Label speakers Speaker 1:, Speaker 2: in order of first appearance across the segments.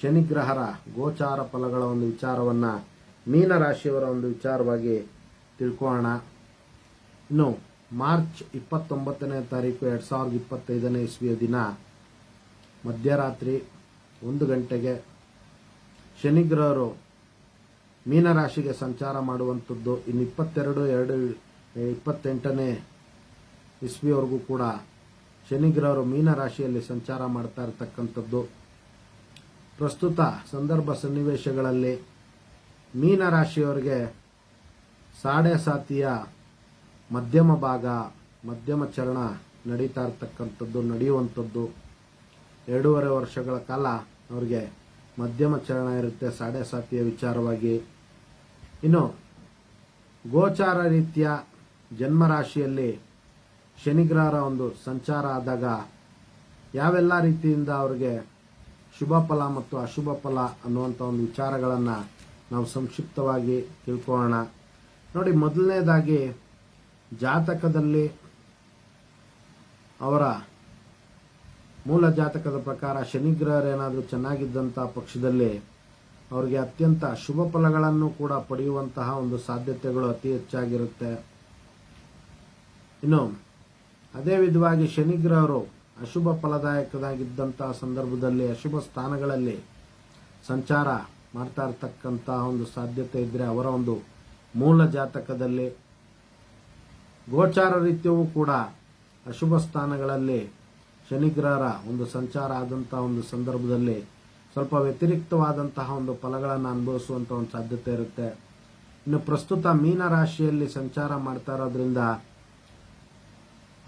Speaker 1: ಶನಿಗ್ರಹರ ಗೋಚಾರ ಫಲಗಳ ಒಂದು ವಿಚಾರವನ್ನು ಮೀನರಾಶಿಯವರ ಒಂದು ವಿಚಾರವಾಗಿ ತಿಳ್ಕೊಳ್ಳೋಣ. ಇನ್ನು ಮಾರ್ಚ್ ಇಪ್ಪತ್ತೊಂಬತ್ತನೇ ತಾರೀಕು ಎರಡು ಸಾವಿರದ ಇಪ್ಪತ್ತೈದನೇ ಇಸ್ವಿಯ ದಿನ, ಮಧ್ಯರಾತ್ರಿ ಒಂದು ಗಂಟೆಗೆ ಶನಿಗ್ರಹರು ಮೀನರಾಶಿಗೆ ಸಂಚಾರ ಮಾಡುವಂಥದ್ದು ಇನ್ನು ಇಪ್ಪತ್ತೆರಡು, ಎರಡು, ಇಪ್ಪತ್ತೆಂಟನೇ ಇಸ್ವಿಯವರೆಗೂ ಕೂಡ ಶನಿಗ್ರಹರು ಮೀನರಾಶಿಯಲ್ಲಿ ಸಂಚಾರ ಮಾಡ್ತಾ ಇರತಕ್ಕಂಥದ್ದು. ಪ್ರಸ್ತುತ ಸಂದರ್ಭ ಸನ್ನಿವೇಶಗಳಲ್ಲಿ ಮೀನರಾಶಿಯವರಿಗೆ ಸಾಡೆ ಸಾತಿಯ ಮಧ್ಯಮ ಭಾಗ, ಮಧ್ಯಮ ಚರಣ ನಡೀತಾ ಇರ್ತಕ್ಕಂಥದ್ದು, ನಡೆಯುವಂಥದ್ದು. ಎರಡೂವರೆ ವರ್ಷಗಳ ಕಾಲ ಅವರಿಗೆ ಮಧ್ಯಮ ಚರಣ ಇರುತ್ತೆ, ಸಾಡೆ ಸಾತಿಯ ವಿಚಾರವಾಗಿ. ಇನ್ನು ಗೋಚಾರ ರೀತಿಯ ಜನ್ಮರಾಶಿಯಲ್ಲಿ ಶನಿಗ್ರಹರ ಒಂದು ಸಂಚಾರ ಆದಾಗ ಯಾವೆಲ್ಲ ರೀತಿಯಿಂದ ಅವರಿಗೆ ಶುಭ ಫಲ ಮತ್ತು ಅಶುಭ ಫಲ ಅನ್ನುವಂಥ ಒಂದು ವಿಚಾರಗಳನ್ನು ನಾವು ಸಂಕ್ಷಿಪ್ತವಾಗಿ ತಿಳ್ಕೊಳ್ಳೋಣ. ನೋಡಿ, ಮೊದಲನೇದಾಗಿ ಜಾತಕದಲ್ಲಿ ಅವರ ಮೂಲ ಜಾತಕದ ಪ್ರಕಾರ ಶನಿಗ್ರಹರೇನಾದರೂ ಚೆನ್ನಾಗಿದ್ದಂಥ ಪಕ್ಷದಲ್ಲಿ ಅವರಿಗೆ ಅತ್ಯಂತ ಶುಭ ಫಲಗಳನ್ನು ಕೂಡ ಪಡೆಯುವಂತಹ ಒಂದು ಸಾಧ್ಯತೆಗಳು ಅತಿ ಹೆಚ್ಚಾಗಿರುತ್ತೆ. ಇನ್ನು, ಅದೇ ವಿಧವಾಗಿ ಶನಿಗ್ರಹರು ಅಶುಭ ಫಲದಾಯಕದಾಗಿದ್ದಂತಹ ಸಂದರ್ಭದಲ್ಲಿ ಅಶುಭ ಸ್ಥಾನಗಳಲ್ಲಿ ಸಂಚಾರ ಮಾಡ್ತಾ ಇರ್ತಕ್ಕಂತಹ ಒಂದು ಸಾಧ್ಯತೆ ಇದ್ರೆ ಅವರ ಒಂದು ಮೂಲ ಜಾತಕದಲ್ಲಿ ಗೋಚಾರ ರೀತಿಯೂ ಕೂಡ ಅಶುಭ ಸ್ಥಾನಗಳಲ್ಲಿ ಶನಿಗ್ರಹರ ಒಂದು ಸಂಚಾರ ಆದಂತಹ ಒಂದು ಸಂದರ್ಭದಲ್ಲಿ ಸ್ವಲ್ಪ ವ್ಯತಿರಿಕ್ತವಾದಂತಹ ಒಂದು ಫಲಗಳನ್ನು ಅನುಭವಿಸುವಂತ ಒಂದು ಸಾಧ್ಯತೆ ಇರುತ್ತೆ. ಇನ್ನು ಪ್ರಸ್ತುತ ಮೀನ ರಾಶಿಯಲ್ಲಿ ಸಂಚಾರ ಮಾಡ್ತಾ ಇರೋದ್ರಿಂದ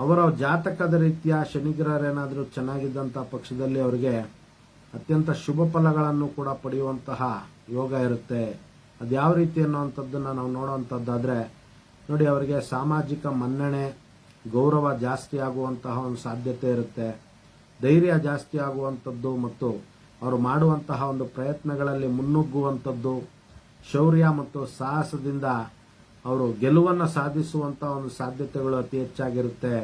Speaker 1: ಅವರ ಜಾತಕದ ರೀತಿಯ ಶನಿಗ್ರಹರೇನಾದರೂ ಚೆನ್ನಾಗಿದ್ದಂಥ ಪಕ್ಷದಲ್ಲಿ ಅವರಿಗೆ ಅತ್ಯಂತ ಶುಭ ಫಲಗಳನ್ನು ಕೂಡ ಪಡೆಯುವಂತಹ ಯೋಗ ಇರುತ್ತೆ. ಅದು ಯಾವ ರೀತಿ ಅನ್ನುವಂಥದ್ದನ್ನು ನಾವು ನೋಡುವಂಥದ್ದಾದರೆ, ನೋಡಿ ಅವರಿಗೆ ಸಾಮಾಜಿಕ ಮನ್ನಣೆ, ಗೌರವ ಜಾಸ್ತಿ ಆಗುವಂತಹ ಒಂದು ಸಾಧ್ಯತೆ ಇರುತ್ತೆ. ಧೈರ್ಯ ಜಾಸ್ತಿ ಆಗುವಂಥದ್ದು ಮತ್ತು ಅವರು ಮಾಡುವಂತಹ ಒಂದು ಪ್ರಯತ್ನಗಳಲ್ಲಿ ಮುನ್ನುಗ್ಗುವಂಥದ್ದು, ಶೌರ್ಯ ಮತ್ತು ಸಾಹಸದಿಂದ ಅವರು ಗೆಲುವನ್ನು ಸಾಧಿಸುವಂತ ಒಂದು ಸಾಧ್ಯತೆಗಳು ಅತಿ ಹೆಚ್ಚಾಗಿರುತ್ತೆ.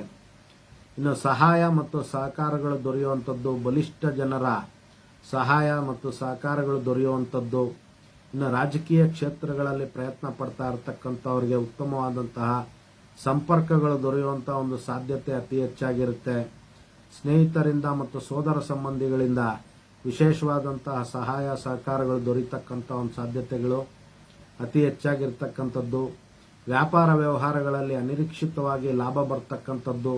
Speaker 1: ಇನ್ನು ಸಹಾಯ ಮತ್ತು ಸಹಕಾರಗಳು ದೊರೆಯುವಂಥದ್ದು ಬಲಿಷ್ಠ ಜನರ ಸಹಾಯ ಮತ್ತು ಸಹಕಾರಗಳು ದೊರೆಯುವಂಥದ್ದು. ಇನ್ನು ರಾಜಕೀಯ ಕ್ಷೇತ್ರಗಳಲ್ಲಿ ಪ್ರಯತ್ನ ಪಡ್ತಾ ಇರತಕ್ಕಂಥವ್ರಿಗೆ ಉತ್ತಮವಾದಂತಹ ಸಂಪರ್ಕಗಳು ದೊರೆಯುವಂತಹ ಒಂದು ಸಾಧ್ಯತೆ ಅತಿ ಹೆಚ್ಚಾಗಿರುತ್ತೆ. ಸ್ನೇಹಿತರಿಂದ ಮತ್ತು ಸೋದರ ಸಂಬಂಧಿಗಳಿಂದ ವಿಶೇಷವಾದಂತಹ ಸಹಾಯ ಸಹಕಾರಗಳು ದೊರೀತಕ್ಕಂಥ ಒಂದು ಸಾಧ್ಯತೆಗಳು ಅತಿ ಹೆಚ್ಚಾಗಿರ್ತಕ್ಕಂಥದ್ದು. ವ್ಯಾಪಾರ ವ್ಯವಹಾರಗಳಲ್ಲಿ ಅನಿರೀಕ್ಷಿತವಾಗಿ ಲಾಭ ಬರ್ತಕ್ಕಂಥದ್ದು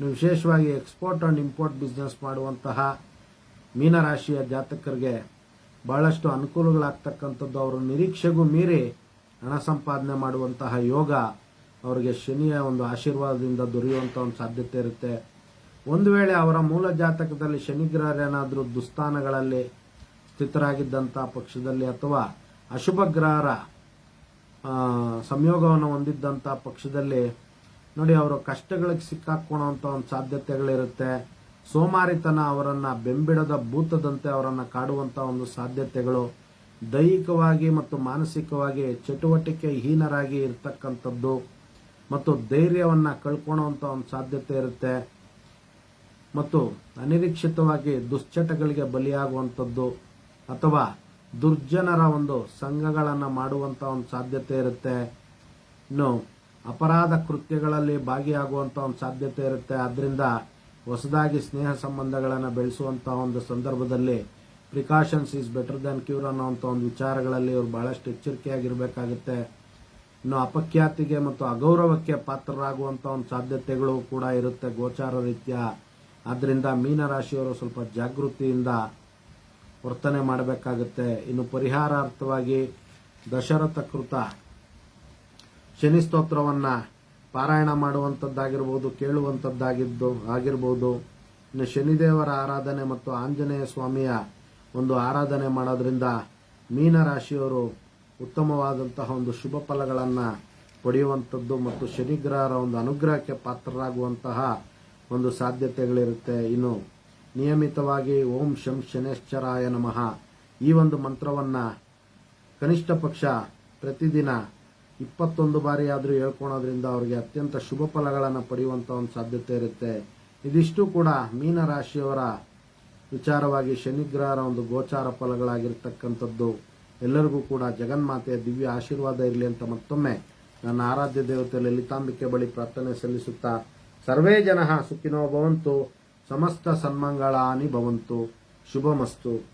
Speaker 1: ವಿಶೇಷವಾಗಿ ಎಕ್ಸ್ಪೋರ್ಟ್ ಆ್ಯಂಡ್ ಇಂಪೋರ್ಟ್ ಬಿಸ್ನೆಸ್ ಮಾಡುವಂತಹ ಮೀನರಾಶಿಯ ಜಾತಕರಿಗೆ ಬಹಳಷ್ಟು ಅನುಕೂಲಗಳಾಗ್ತಕ್ಕಂಥದ್ದು ಅವರ ನಿರೀಕ್ಷೆಗೂ ಮೀರಿ ಹಣ ಸಂಪಾದನೆ ಮಾಡುವಂತಹ ಯೋಗ ಅವರಿಗೆ ಶನಿಯ ಒಂದು ಆಶೀರ್ವಾದದಿಂದ ದೊರೆಯುವಂಥ ಒಂದು ಸಾಧ್ಯತೆ ಇರುತ್ತೆ. ಒಂದು ವೇಳೆ ಅವರ ಮೂಲ ಜಾತಕದಲ್ಲಿ ಶನಿಗ್ರಹರೇನಾದರೂ ದುಸ್ಥಾನಗಳಲ್ಲಿ ಸ್ಥಿತರಾಗಿದ್ದಂಥ ಪಕ್ಷದಲ್ಲಿ ಅಥವಾ ಅಶುಭ ಗ್ರಹರ ಸಂಯೋಗವನ್ನು ಹೊಂದಿದ್ದಂಥ ಪಕ್ಷದಲ್ಲಿ ನೋಡಿ, ಅವರು ಕಷ್ಟಗಳಿಗೆ ಸಿಕ್ಕಾಕೊಳ್ಳೋ ಒಂದು ಸಾಧ್ಯತೆಗಳಿರುತ್ತೆ. ಸೋಮಾರಿತನ ಅವರನ್ನು ಬೆಂಬಿಡದ ಭೂತದಂತೆ ಅವರನ್ನು ಕಾಡುವಂತ ಒಂದು ಸಾಧ್ಯತೆಗಳು. ದೈಹಿಕವಾಗಿ ಮತ್ತು ಮಾನಸಿಕವಾಗಿ ಚಟುವಟಿಕೆ ಹೀನರಾಗಿ ಇರ್ತಕ್ಕಂಥದ್ದು ಮತ್ತು ಧೈರ್ಯವನ್ನು ಕಳ್ಕೊಳ್ಳುವಂತ ಒಂದು ಸಾಧ್ಯತೆ ಇರುತ್ತೆ. ಮತ್ತು ಅನಿರೀಕ್ಷಿತವಾಗಿ ದುಶ್ಚಟಗಳಿಗೆ ಬಲಿಯಾಗುವಂಥದ್ದು ಅಥವಾ ದುರ್ಜನರ ಒಂದು ಸಂಘಗಳನ್ನು ಮಾಡುವಂತ ಒಂದು ಸಾಧ್ಯತೆ ಇರುತ್ತೆ. ಇನ್ನು ಅಪರಾಧ ಕೃತ್ಯಗಳಲ್ಲಿ ಭಾಗಿಯಾಗುವಂತ ಒಂದು ಸಾಧ್ಯತೆ ಇರುತ್ತೆ. ಅದರಿಂದ ಹೊಸದಾಗಿ ಸ್ನೇಹ ಸಂಬಂಧಗಳನ್ನು ಬೆಳೆಸುವಂಥ ಒಂದು ಸಂದರ್ಭದಲ್ಲಿ precautions is better than cure ಅನ್ನೋಂಥ ಒಂದು ವಿಚಾರಗಳಲ್ಲಿ ಇವರು ಬಹಳಷ್ಟು ಎಚ್ಚರಿಕೆಯಾಗಿರಬೇಕಾಗುತ್ತೆ. ಇನ್ನು ಅಪಖ್ಯಾತಿಗೆ ಮತ್ತು ಅಗೌರವಕ್ಕೆ ಪಾತ್ರರಾಗುವಂತ ಒಂದು ಸಾಧ್ಯತೆಗಳು ಕೂಡ ಇರುತ್ತೆ ಗೋಚಾರ ರೀತಿಯ. ಆದ್ರಿಂದ ಮೀನರಾಶಿಯವರು ಸ್ವಲ್ಪ ಜಾಗೃತಿಯಿಂದ ವರ್ತನೆ ಮಾಡಬೇಕಾಗುತ್ತೆ. ಇನ್ನು ಪರಿಹಾರಾರ್ಥವಾಗಿ ದಶರಥ ಕೃತ ಶನಿ ಸ್ತೋತ್ರವನ್ನು ಪಾರಾಯಣ ಮಾಡುವಂಥದ್ದಾಗಿರ್ಬೋದು ಕೇಳುವಂಥದ್ದಾಗಿದ್ದು ಆಗಿರ್ಬೋದು. ಇನ್ನು ಶನಿದೇವರ ಆರಾಧನೆ ಮತ್ತು ಆಂಜನೇಯ ಸ್ವಾಮಿಯ ಒಂದು ಆರಾಧನೆ ಮಾಡೋದ್ರಿಂದ ಮೀನರಾಶಿಯವರು ಉತ್ತಮವಾದಂತಹ ಒಂದು ಶುಭ ಫಲಗಳನ್ನು ಪಡೆಯುವಂಥದ್ದು ಮತ್ತು ಶನಿಗ್ರಹರ ಒಂದು ಅನುಗ್ರಹಕ್ಕೆ ಪಾತ್ರರಾಗುವಂತಹ ಒಂದು ಸಾಧ್ಯತೆಗಳಿರುತ್ತೆ. ಇನ್ನು ನಿಯಮಿತವಾಗಿ ಓಂ ಶಂ ಶನೇಶ್ಚರಾಯ ನಮಃ. ಈ ಒಂದು ಮಂತ್ರವನ್ನ ಕನಿಷ್ಠ ಪಕ್ಷ ಪ್ರತಿದಿನ ಇಪ್ಪತ್ತೊಂದು ಬಾರಿ ಆದರೂ ಹೇಳ್ಕೊಳೋದ್ರಿಂದ ಅವರಿಗೆ ಅತ್ಯಂತ ಶುಭ ಫಲಗಳನ್ನು ಪಡೆಯುವಂಥ ಒಂದು ಸಾಧ್ಯತೆ ಇರುತ್ತೆ. ಇದಿಷ್ಟು ಕೂಡ ಮೀನ ರಾಶಿಯವರ ವಿಚಾರವಾಗಿ ಶನಿಗ್ರಹರ ಒಂದು ಗೋಚಾರ ಫಲಗಳಾಗಿರ್ತಕ್ಕಂಥದ್ದು. ಎಲ್ಲರಿಗೂ ಕೂಡ ಜಗನ್ಮಾತೆಯ ದಿವ್ಯ ಆಶೀರ್ವಾದ ಇರಲಿ ಅಂತ ಮತ್ತೊಮ್ಮೆ ನನ್ನ ಆರಾಧ್ಯ ದೇವತೆ ಲಲಿತಾಂಬಿಕೆ ಬಳಿ ಪ್ರಾರ್ಥನೆ ಸಲ್ಲಿಸುತ್ತಾ, ಸರ್ವೇ ಜನ ಸುಖಿನೋ ಭವಂತು. ಸಮಸ್ತ ಸನ್ಮಂಗಳಾನಿ ಭವಂತು. ಶುಭಮಸ್ತು.